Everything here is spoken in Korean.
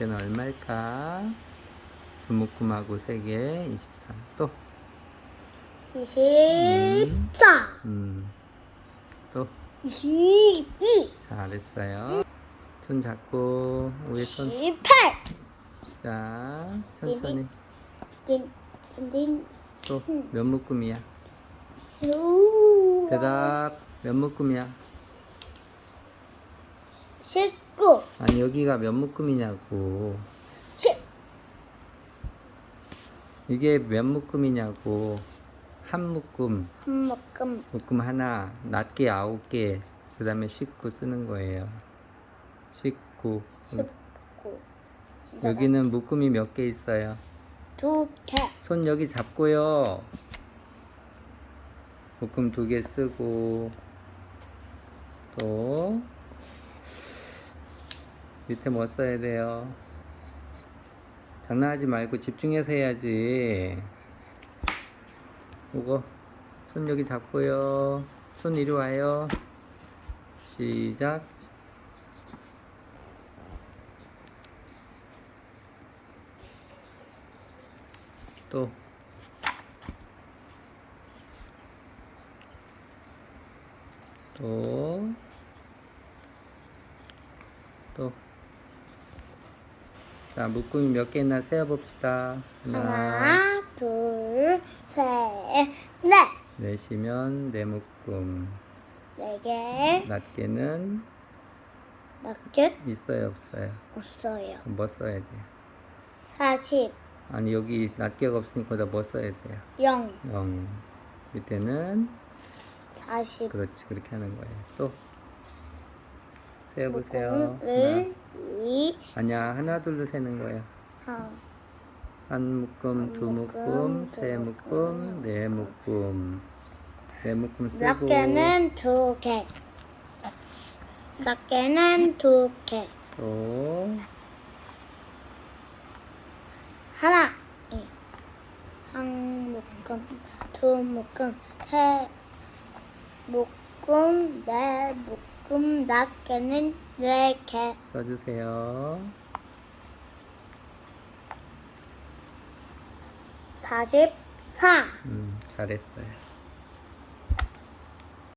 몇개는 얼마일까? 두 묶음하고 세 개, 23. 또, 24, 음, 또, 22, 잘했어요. 손 잡고, 위에 손, 18. 자, 천천히. 또, 몇 묶음이야? 띵. 대답, 몇 묶음이야? 19, 아니, 여기가 몇 묶음이냐고. 10, 이게 몇 묶음이냐고. 한 묶음, 한 묶음, 묶음 하나, 낮게 아홉 개, 그 다음에 19 쓰는 거예요. 19. 19. 여기는 묶음이 몇 개 있어요? 두 개, 손 여기 잡고요. 묶음 두 개 쓰고, 또, 밑에 뭐 써야 돼요? 장난하지 말고 집중해서 해야지. 이거, 손 여기 잡고요. 손 이리 와요. 시작. 또, 또, 또. 자, 묶음이 몇개 있나 세어봅시다. 하나, 둘, 셋, 넷, 넷이면 네 묶음. 네 개, 낮게는 몇 개? 있어요, 없어요? 없어요. 뭐 써야 돼요? 40, 아니, 여기 낮게가 없으니까 거기다 뭐 써야 돼요? 0, 0. 밑에는 40. 그렇지, 그렇게 하는 거예요. 또, 세어보세요. 묶음 1, 2, 아니야, 하나, 둘로 세는 거예요. 한, 한 묶음, 두 묶음, 세두 묶음. 네 묶음. 네 묶음. 몇 개는 두 개. 몇 개는 두 개. 또, 하나, 이. 한 묶음, 두 묶음, 세 묶음, 네 묶음, 몇 개는 네 개. 써주세요. 44. 음, 잘했어요.